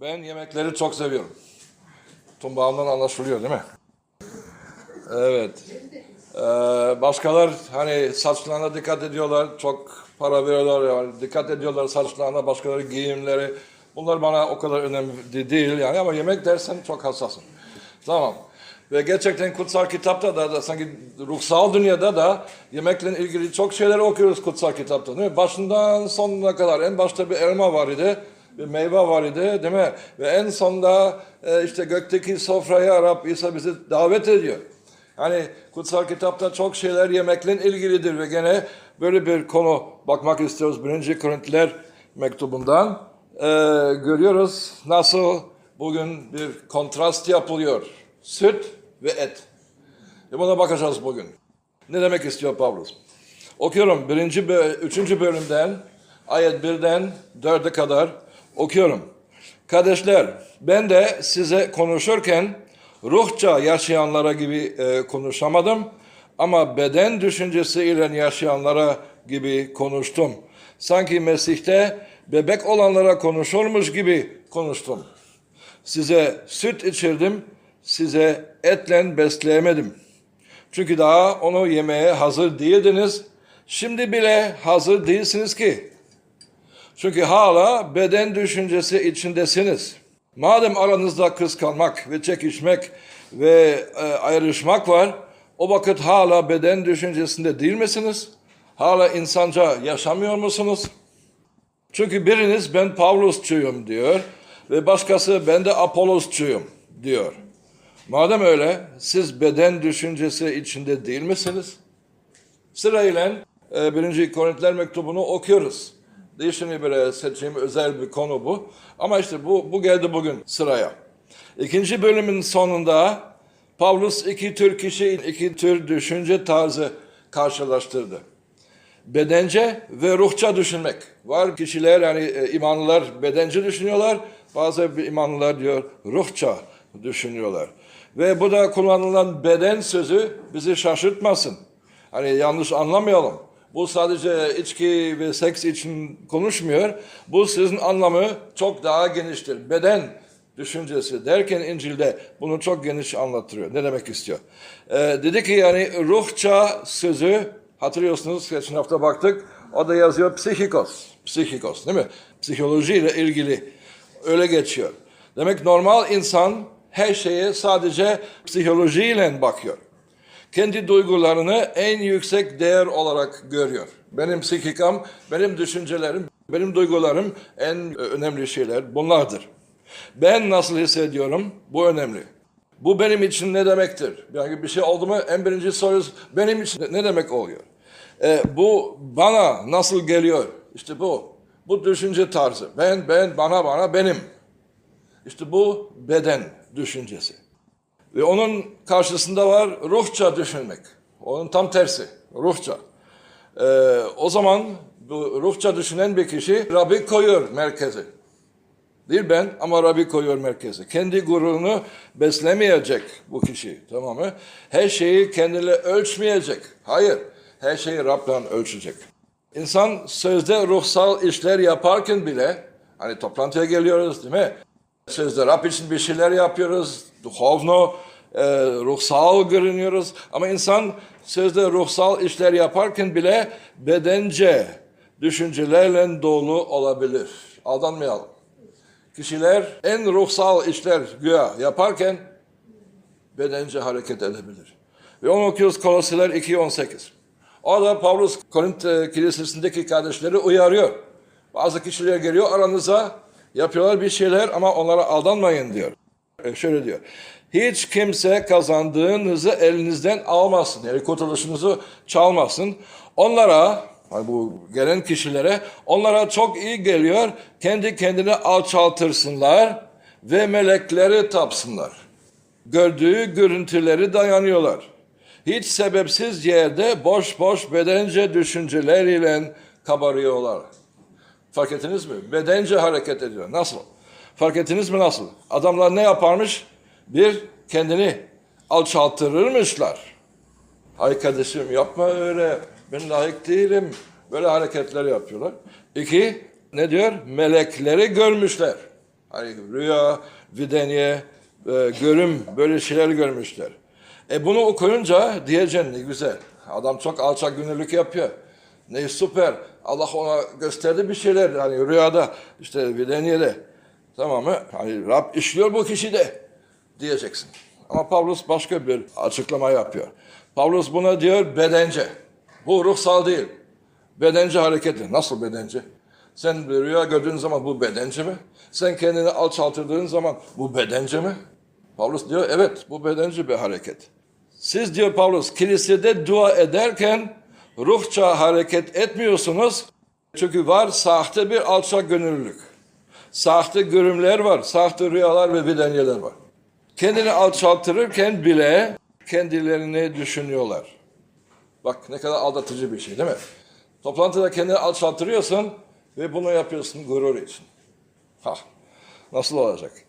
Ben yemekleri çok seviyorum. Tumbağımdan anlaşılıyor değil mi? Evet. Ee, başkalar hani saçlarına dikkat ediyorlar. Çok para veriyorlar. Yani dikkat ediyorlar saçlarına, başkaları giyimleri. Bunlar bana o kadar önemli değil yani ama yemek dersen çok hassasım. Tamam. Ve gerçekten kutsal kitapta da, da sanki ruhsal dünyada da yemekle ilgili çok şeyler okuyoruz kutsal kitapta değil mi? Başından sonuna kadar en başta bir elma var idi, meyve var idi değil mi? Ve en sonunda e, işte gökteki sofraya Rab İsa bizi davet ediyor. Hani kutsal kitapta çok şeyler yemekle ilgilidir ve gene böyle bir konu bakmak istiyoruz. Birinci Korintliler mektubundan e, görüyoruz nasıl bugün bir kontrast yapılıyor. Süt ve et. E buna bakacağız bugün. Ne demek istiyor Pavlus? Okuyorum birinci, üçüncü bölümden ayet birden dörde kadar okuyorum. Kardeşler ben de size konuşurken ruhça yaşayanlara gibi e, konuşamadım ama beden düşüncesiyle yaşayanlara gibi konuştum. Sanki Mesih'te bebek olanlara konuşurmuş gibi konuştum. Size süt içirdim, size etle besleyemedim. Çünkü daha onu yemeye hazır değildiniz. Şimdi bile hazır değilsiniz ki. Çünkü hala beden düşüncesi içindesiniz. Madem aranızda kıskanmak ve çekişmek ve e, ayrışmak var, o vakit hala beden düşüncesinde değil misiniz? Hala insanca yaşamıyor musunuz? Çünkü biriniz ben Pavlusçuyum diyor ve başkası ben de Apollosçuyum diyor. Madem öyle siz beden düşüncesi içinde değil misiniz? Sırayla e, 1. Korintiler mektubunu okuyoruz. Değişimli bir seçim özel bir konu bu. Ama işte bu, bu geldi bugün sıraya. İkinci bölümün sonunda Pavlus iki tür kişi, iki tür düşünce tarzı karşılaştırdı bedence ve ruhça düşünmek. Var kişiler yani e, imanlılar bedence düşünüyorlar. Bazı imanlılar diyor ruhça düşünüyorlar. Ve bu da kullanılan beden sözü bizi şaşırtmasın. Hani yanlış anlamayalım. Bu sadece içki ve seks için konuşmuyor. Bu sizin anlamı çok daha geniştir. Beden düşüncesi derken İncil'de bunu çok geniş anlatıyor. Ne demek istiyor? Ee, dedi ki yani ruhça sözü hatırlıyorsunuz geçen hafta baktık. O da yazıyor psikikos. Psikikos değil mi? Psikolojiyle ilgili öyle geçiyor. Demek normal insan her şeye sadece psikolojiyle bakıyor. Kendi duygularını en yüksek değer olarak görüyor. Benim psikikam, benim düşüncelerim, benim duygularım en önemli şeyler bunlardır. Ben nasıl hissediyorum? Bu önemli. Bu benim için ne demektir? Yani bir şey oldu mu en birinci soruyoruz benim için ne demek oluyor? Ee, bu bana nasıl geliyor? İşte bu. Bu düşünce tarzı. Ben, ben, bana, bana, benim. İşte bu beden düşüncesi. Ve onun karşısında var ruhça düşünmek. Onun tam tersi. Ruhça. Ee, o zaman bu ruhça düşünen bir kişi Rabbi koyuyor merkeze. Değil ben ama Rabbi koyuyor merkeze. Kendi gururunu beslemeyecek bu kişi tamam mı? Her şeyi kendiyle ölçmeyecek. Hayır. Her şeyi Rab'den ölçecek. İnsan sözde ruhsal işler yaparken bile hani toplantıya geliyoruz değil mi? Sözde Rab için bir şeyler yapıyoruz. Duhovno, e, ruhsal görünüyoruz. Ama insan sözde ruhsal işler yaparken bile bedence düşüncelerle dolu olabilir. Aldanmayalım. Kişiler en ruhsal işler güya yaparken bedence hareket edebilir. Ve onu okuyoruz Kolosiler 2.18. Orada Pavlus Korint e, kilisesindeki kardeşleri uyarıyor. Bazı kişiler geliyor aranıza yapıyorlar bir şeyler ama onlara aldanmayın diyor. E, şöyle diyor. Hiç kimse kazandığınızı elinizden almasın. Yani kurtuluşunuzu çalmasın. Onlara bu gelen kişilere onlara çok iyi geliyor. Kendi kendine alçaltırsınlar ve melekleri tapsınlar. Gördüğü görüntüleri dayanıyorlar. Hiç sebepsiz yerde boş boş bedence düşünceleriyle kabarıyorlar. Fark ettiniz mi? Bedence hareket ediyor. Nasıl? Fark ettiniz mi nasıl? Adamlar ne yaparmış? Bir, kendini alçaltırırmışlar. Ay kardeşim yapma öyle. Ben layık değilim. Böyle hareketler yapıyorlar. İki, ne diyor? Melekleri görmüşler. Hani rüya, videniye, e, görüm böyle şeyler görmüşler. E bunu okuyunca diyeceksin ne güzel. Adam çok alçak gönüllülük yapıyor. Ne süper. Allah ona gösterdi bir şeyler. Hani rüyada işte videniyede. Tamam mı? Hani Rab işliyor bu kişide diyeceksin. Ama Pavlus başka bir açıklama yapıyor. Pavlus buna diyor bedence. Bu ruhsal değil. Bedence hareketi. Nasıl bedence? Sen bir rüya gördüğün zaman bu bedence mi? Sen kendini alçaltırdığın zaman bu bedence mi? Pavlus diyor evet bu bedence bir hareket. Siz diyor Pavlus kilisede dua ederken ruhça hareket etmiyorsunuz. Çünkü var sahte bir alçak gönüllülük. Sahte görümler var, sahte rüyalar ve bedenyeler var. Kendini alçaltırırken bile kendilerini düşünüyorlar. Bak ne kadar aldatıcı bir şey değil mi? Toplantıda kendini alçaltırıyorsun ve bunu yapıyorsun gurur için. Ha, nasıl olacak?